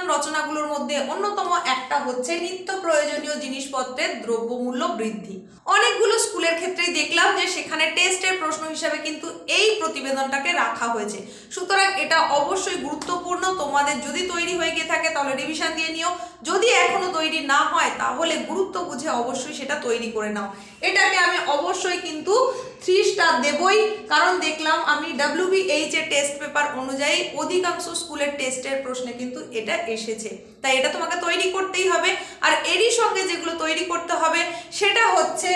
প্রতিবেদন রচনাগুলোর মধ্যে অন্যতম একটা হচ্ছে নিত্য প্রয়োজনীয় জিনিসপত্রের দ্রব্যমূল্য বৃদ্ধি। অনেকগুলো স্কুলের ক্ষেত্রেই দেখলাম যে সেখানে টেস্টের প্রশ্ন হিসাবে কিন্তু এই প্রতিবেদনটাকে রাখা হয়েছে। সুতরাং এটা অবশ্যই গুরুত্বপূর্ণ। তোমাদের যদি তৈরি হয়ে গিয়ে থাকে তাহলে রিভিশন দিয়ে নিও। যদি এখনও তৈরি না হয় তাহলে গুরুত্ব বুঝে অবশ্যই সেটা তৈরি করে নাও। এটাকে আমি অবশ্যই কিন্তু থ্রি স্টার দেবই, কারণ দেখলাম আমি ডাব্লিউবিএইচ এর টেস্ট পেপার অনুযায়ী অধিকাংশ স্কুলের টেস্টের প্রশ্নে কিন্তু এটা এসেছে। তাই এটা তোমাকে তৈরি করতেই হবে। আর এরই সঙ্গে যেগুলো তৈরি করতে হবে, সেটা হচ্ছে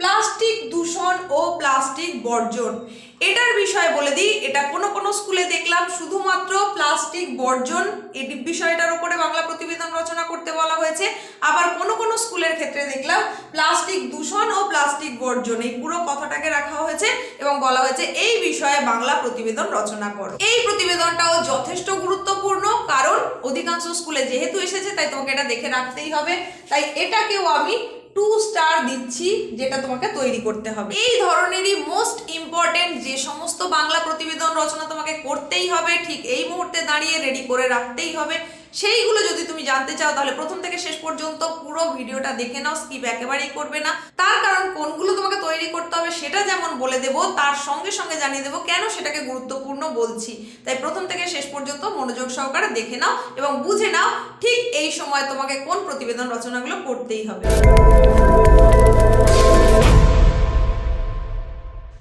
প্লাস্টিক দূষণ ও প্লাস্টিক বর্জন। এটার বিষয়ে বলে দিই, এটা কোনো কোনো স্কুলে দেখলাম শুধুমাত্র প্লাস্টিক বর্জন, এই বিষয়টার উপরে বাংলা প্রতিবেদন রচনা করতে বলা হয়েছে। আবার কোনো কোনো স্কুলের ক্ষেত্রে দেখলাম প্লাস্টিক দূষণ ও প্লাস্টিক বর্জন, এই পুরো কথাটাকে রাখা হয়েছে এবং বলা হয়েছে এই বিষয়ে বাংলা প্রতিবেদন রচনা করো। এই প্রতিবেদনটাও যথেষ্ট গুরুত্বপূর্ণ, কারণ অধিকাংশ স্কুলে যেহেতু এসেছে, তাই তোমাকে এটা দেখে রাখতেই হবে। তাই এটাকেও আমি টু স্টার দিচ্ছি, যেটা তোমাকে তৈরি করতে হবে। এই ধরনেরই মোস্ট ইম্পর্টেন্ট যে সমস্ত বাংলা প্রতিবেদন রচনা তোমাকে করতেই হবে, ঠিক এই মুহূর্তে দাঁড়িয়ে রেডি করে রাখতেই হবে। সেইগুলো যদি তুমি জানতে চাও, তাহলে প্রথম থেকে শেষ পর্যন্ত পুরো ভিডিওটা দেখে নাও স্কিপ একেবারেই করবে না। তার কারণ কোনগুলো তোমাকে তৈরি করতে হবে সেটা যেমন বলে দেব, তার সঙ্গে সঙ্গে জানিয়ে দেবো কেন সেটাকে গুরুত্বপূর্ণ বলছি। তাই প্রথম থেকে শেষ পর্যন্ত মনোযোগ সহকারে দেখে নাও এবং বুঝে নাও ঠিক এই সময় তোমাকে কোন প্রতিবেদন রচনাগুলো করতেই হবে।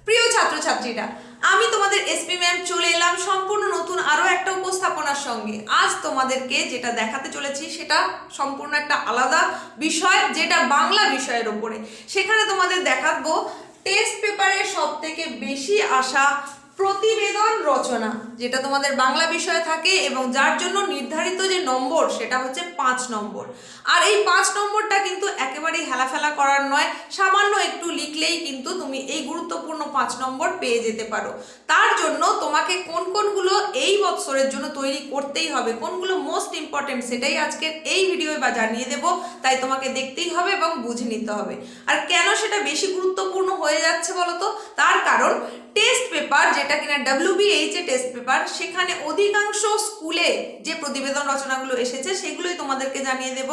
প্রিয় ছাত্রছাত্রীরা আমি তোমাদের এসপি ম্যাম চলে এলাম সম্পূর্ণ নতুন আরও একটা উপস্থাপনার সঙ্গে। আজ তোমাদেরকে যেটা দেখাতে চলেছি সেটা সম্পূর্ণ একটা আলাদা বিষয়, যেটা বাংলা বিষয়ের ওপরে। সেখানে তোমাদের দেখাবো টেস্ট পেপারে সব থেকে বেশি আসা প্রতিবেদন রচনা, যেটা তোমাদের বাংলা বিষয়ে থাকে এবং যার জন্য নির্ধারিত যে নম্বর, সেটা হচ্ছে পাঁচ নম্বর। আর এই পাঁচ নম্বরটা কিন্তু একেবারেই হেলাফেলা করার নয়, সামান্য একটু লিখলেই কিন্তু তুমি এই গুরুত্বপূর্ণ পাঁচ নম্বর পেয়ে যেতে পারো। তার জন্য তোমাকে কোন কোনগুলো এই বৎসরের জন্য তৈরি করতেই হবে, কোনগুলো মোস্ট ইম্পর্টেন্ট সেটাই আজকের এই ভিডিও বা জানিয়ে দেব, তাই তোমাকে দেখতেই হবে এবং বুঝে নিতে হবে। আর কেন সেটা বেশি গুরুত্বপূর্ণ হয়ে যাচ্ছে বলো তো? তার কারণ, টেস্ট পেপার যেটা কিনা ডাব্লিউবিএইচ এ টেস্ট পেপার সেখানে অধিকাংশ স্কুলে যে প্রতিবেদন রচনাগুলো এসেছে, সেগুলোই তোমাদেরকে জানিয়ে দেব।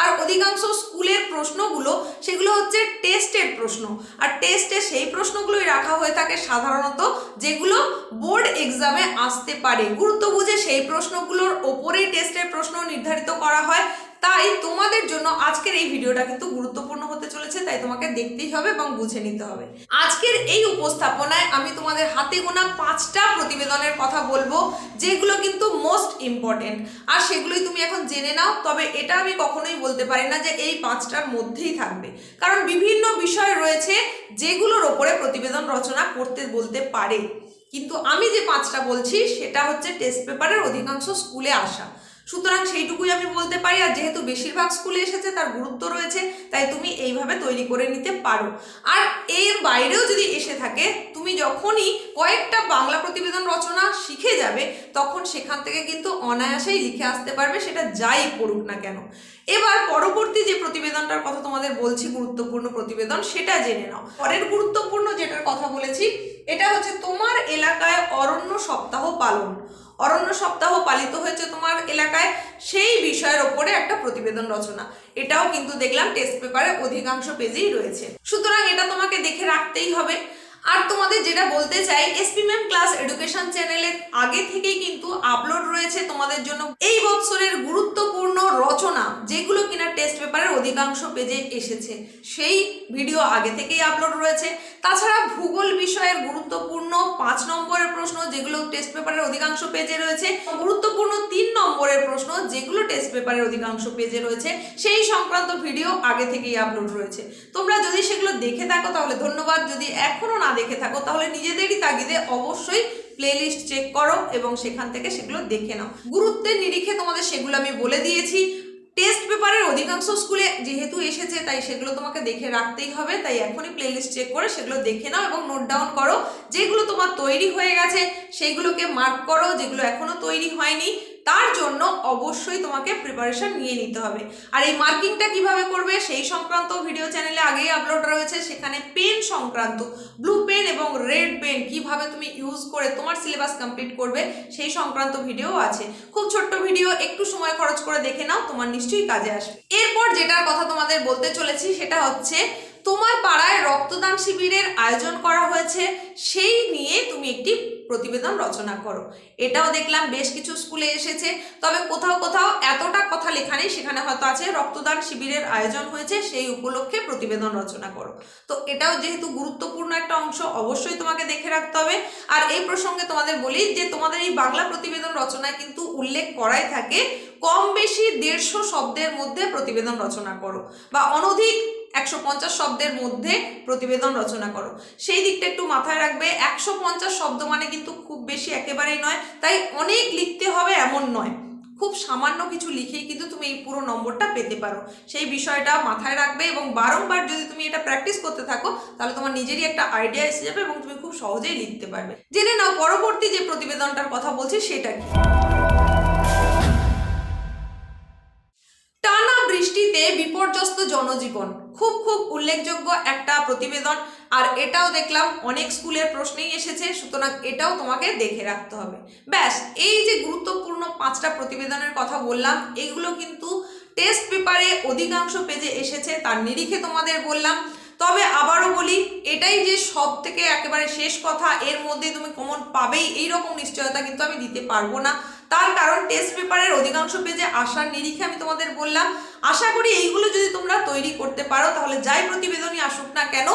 আর অধিকাংশ স্কুলের প্রশ্নগুলো, সেগুলো হচ্ছে টেস্টের প্রশ্ন। আর টেস্টে সেই প্রশ্নগুলোই রাখা হয়ে থাকে সাধারণত, যেগুলো বোর্ড এক্সামে আসতে পারে। গুরুত্ব বুঝে সেই প্রশ্নগুলোর ওপরেই টেস্টের প্রশ্ন নির্ধারিত করা হয়। তাই তোমাদের জন্য আজকের এই ভিডিওটা কিন্তু গুরুত্বপূর্ণ হতে চলেছে, তাই তোমাকে দেখতেই হবে এবং বুঝে নিতে হবে। আজকের এই উপস্থাপনায় আমি তোমাদের হাতে গোনা পাঁচটা প্রতিবেদনের কথা বলব, যেগুলো কিন্তু মোস্ট ইম্পর্টেন্ট আর সেগুলোই তুমি এখন জেনে নাও, তবে এটা আমি কখনোই বলতে পারি না যে এই পাঁচটার মধ্যেই থাকবে। কারণ বিভিন্ন বিষয় রয়েছে যেগুলোর ওপরে প্রতিবেদন রচনা করতে বলতে পারে। কিন্তু আমি যে পাঁচটা বলছি, সেটা হচ্ছে টেস্ট পেপারের অধিকাংশ স্কুলে আসা। সুতরাং সেইটুকুই আমি বলতে পারি, আর যেহেতু বেশিরভাগ স্কুলে এসেছে, তার গুরুত্ব রয়েছে, তাই তুমি এইভাবে তৈরি করে নিতে পারো। আর এর বাইরেও যদি এসে থাকে, তুমি যখনই কয়েকটা বাংলা প্রতিবেদন রচনা শিখে যাবে, তখন সেখান থেকে কিন্তু অনায়াসেই লিখে আসতে পারবে, সেটা যাই পড়ুক না কেন। এবার পরবর্তী যে প্রতিবেদনটার কথা তোমাদের বলছি, গুরুত্বপূর্ণ প্রতিবেদন, সেটা জেনে নাও। পরের গুরুত্বপূর্ণ যেটার কথা বলেছি, এটা হচ্ছে তোমার এলাকায় অরণ্য সপ্তাহ পালন। অরণ্য সপ্তাহ পালিত হয়েছে তোমার এলাকায়, সেই বিষয়ের ওপরে একটা প্রতিবেদন রচনা। এটাও কিন্তু দেখলাম টেস্ট পেপারে অধিকাংশ পেজেই রয়েছে। সুতরাং এটা তোমাকে দেখে রাখতেই হবে। আর তোমাদের যেটা বলতে চাই এসপি ম্যাম ক্লাস এডুকেশন চ্যানেলে আগে থেকেই কিন্তু আপলোড রয়েছে তোমাদের জন্য। এই বৎসরের গুরুত্বপূর্ণ রচনা যেগুলো কিনা টেস্ট পেপারের অধিকাংশ পেজে এসেছে। সেই ভিডিও আগে থেকেই আপলোড রয়েছে। তাছাড়া ভূগোল বিষয়ের গুরুত্বপূর্ণ পাঁচ নম্বরের প্রশ্ন, যেগুলো টেস্ট পেপারের অধিকাংশ পেজে রয়েছে, গুরুত্বপূর্ণ তিন নম্বরের প্রশ্ন, যেগুলো টেস্ট পেপারের অধিকাংশ পেজে রয়েছে, সেই সংক্রান্ত ভিডিও আগে থেকেই আপলোড রয়েছে। তোমরা যদি সেগুলো দেখে থাকো, তাহলে ধন্যবাদ। যদি এখনও না দেখে থাকো, তাহলে নিজেদেরই তাগিদে অবশ্যই প্লেলিস্ট চেক করো এবং সেখান থেকে সেগুলো দেখে নাও। গুরুত্বের নিরিখে তোমাদের সেগুলো আমি বলে দিয়েছি। অধিকাংশ স্কুলে যেহেতু এসেছে, তাই সেগুলো তোমাকে দেখে রাখতেই হবে। তাই এখনই প্লেলিস্ট চেক করে সেগুলো দেখে নাও এবং নোট ডাউন করো। যেগুলো তোমার তৈরি হয়ে গেছে, সেইগুলোকে মার্ক করো, যেগুলো এখনও তৈরি হয়নি। তার জন্য অবশ্যই তোমাকে প্রিপারেশন নিয়ে নিতে হবে। আর এই মার্কিংটা কীভাবে করবে সেই সংক্রান্ত ভিডিও চ্যানেলে আগেই আপলোড রয়েছে, সেখানে পেন সংক্রান্ত ব্লু পেন এবং রেড পেন কীভাবে তুমি ইউজ করে তোমার সিলেবাস কমপ্লিট করবে সেই সংক্রান্ত ভিডিও আছে। খুব ছোট্ট ভিডিও একটু সময় খরচ করে দেখে নাও, তোমার নিশ্চয়ই কাজে আসবে। এরপর যেটার কথা তোমাদের বলতে চলেছি, সেটা হচ্ছে তোমার পাড়ায় রক্তদান শিবিরের আয়োজন করা হয়েছে, সেই নিয়ে তুমি একটি প্রতিবেদন রচনা করো। এটাও দেখলাম, বেশ কিছু স্কুলে এসেছে। তবে কোথাও কোথাও এতটা কথা লেখা নেই, সেখানে হয়তো আছে, রক্তদান শিবিরের আয়োজন হয়েছে, সেই উপলক্ষে প্রতিবেদন রচনা করো। তো এটাও যেহেতু গুরুত্বপূর্ণ একটা অংশ, অবশ্যই তোমাকে দেখে রাখতে হবে। আর এই প্রসঙ্গে তোমাদের বলি যে, তোমাদের এই বাংলা প্রতিবেদন রচনায় কিন্তু উল্লেখ করাই থাকে কম বেশি দেড়শো শব্দের মধ্যে প্রতিবেদন রচনা করো বা অনধিক একশো পঞ্চাশ শব্দের মধ্যে প্রতিবেদন রচনা করো। সেই দিকটা একটু মাথায় রাখবে, একশো পঞ্চাশ শব্দ মানে কিন্তু খুব বেশি একেবারেই নয়, তাই অনেক লিখতে হবে এমন নয়। খুব সামান্য কিছু লিখেই কিন্তু তুমি এই পুরো নম্বরটা পেতে পারো। সেই বিষয়টা মাথায় রাখবে এবং বারংবার যদি তুমি এটা প্র্যাকটিস করতে থাকো, তাহলে তোমার নিজেরই একটা আইডিয়া এসে যাবে এবং তুমি খুব সহজেই লিখতে পারবে। জেনে নাও, পরবর্তী যে প্রতিবেদনটার কথা বলছি, সেটা কি? বিপর্যস্ত জনজীবন। খুব খুব উল্লেখযোগ্য একটা প্রতিবেদন। আর এটাও দেখলাম অনেক স্কুলের প্রশ্নেই এসেছে, সুতরাং এটাও তোমাকে দেখে রাখতে হবে। ব্যাস, এই যে গুরুত্বপূর্ণ পাঁচটা প্রতিবেদনের কথা বললাম, এগুলো কিন্তু টেস্ট পেপারে অধিকাংশ পেজে এসেছে, তার নিরিখে তোমাদের বললাম। তবে আবারও বলি, এটাই যে সব থেকে একেবারে শেষ কথা, এর মধ্যে তুমি কমন পাবেই এই রকম নিশ্চয়তা কিন্তু আমি দিতে পারব না। তার কারণ টেস্ট পেপারের অধিকাংশ পেজে আসার নিরিখে আমি তোমাদের বললাম। আশা করি এইগুলো যদি তোমরা তৈরি করতে পারো, তাহলে যাই প্রতিবেদনই আসুক না কেন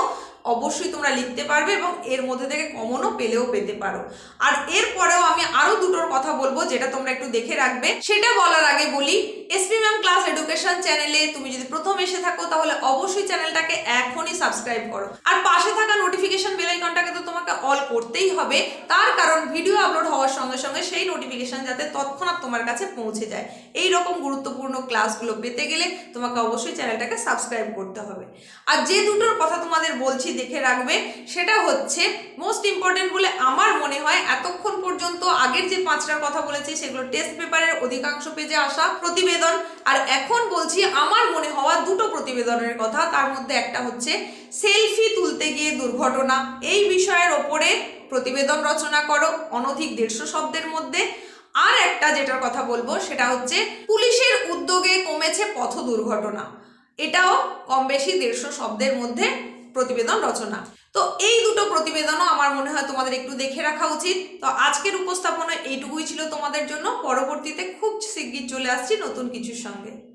অবশ্যই তোমরা লিখতে পারবে এবং এর মধ্যে থেকে কমনও পেলেও পেতে পারো। আর এরপরেও আমি আরও দুটোর কথা বলব যেটা তোমরা একটু দেখে রাখবে। সেটা বলার আগে বলি এসপি ম্যাম ক্লাস এডুকেশন চ্যানেলে তুমি যদি প্রথম এসে থাকো, তাহলে অবশ্যই চ্যানেলটাকে এখনই সাবস্ক্রাইব করো। আর পাশে থাকা নোটিফিকেশন বেল আইকনটাকে তো তোমাকে অল করতেই হবে। তার কারণ ভিডিও আপলোড হওয়ার সঙ্গে সঙ্গে সেই নোটিফিকেশন যাতে তৎক্ষণাৎ তোমার কাছে পৌঁছে যায়। এই রকম গুরুত্বপূর্ণ ক্লাসগুলো পেতে গেলে তোমাকে অবশ্যই চ্যানেলটাকে সাবস্ক্রাইব করতে হবে। আর যে দুটোর কথা তোমাদের বলছি দেখে রাখবে, সেটা হচ্ছে মোস্ট ইম্পর্টেন্ট বলে আমার মনে হয় এতক্ষণ পর্যন্ত আগের যে পাঁচটার কথা বলেছি, সেগুলো টেস্ট পেপারের অধিকাংশ পেজে আসা প্রতিবেদন। আর এখন বলছি আমার মনে হওয়া দুটো প্রতিবেদনের কথা, তার মধ্যে একটা হচ্ছে সেলফি তুলতে গিয়ে দুর্ঘটনা। এই বিষয়ের ওপরে প্রতিবেদন রচনা করো, অনধিক দেড়শো শব্দের মধ্যে। আর একটা যেটার কথা বলব, সেটা হচ্ছে পুলিশের উদ্যোগে কমেছে পথ দুর্ঘটনা। এটাও কম বেশি দেড়শো শব্দের মধ্যে প্রতিবেদন রচনা। তো এই দুটো প্রতিবেদনও আমার মনে হয় তোমাদের একটু দেখে রাখা উচিত। তো আজকের উপস্থাপনা এইটুকুই ছিল তোমাদের জন্য। পরবর্তীতে খুব শিগগির চলে আসছি নতুন কিছুর সঙ্গে।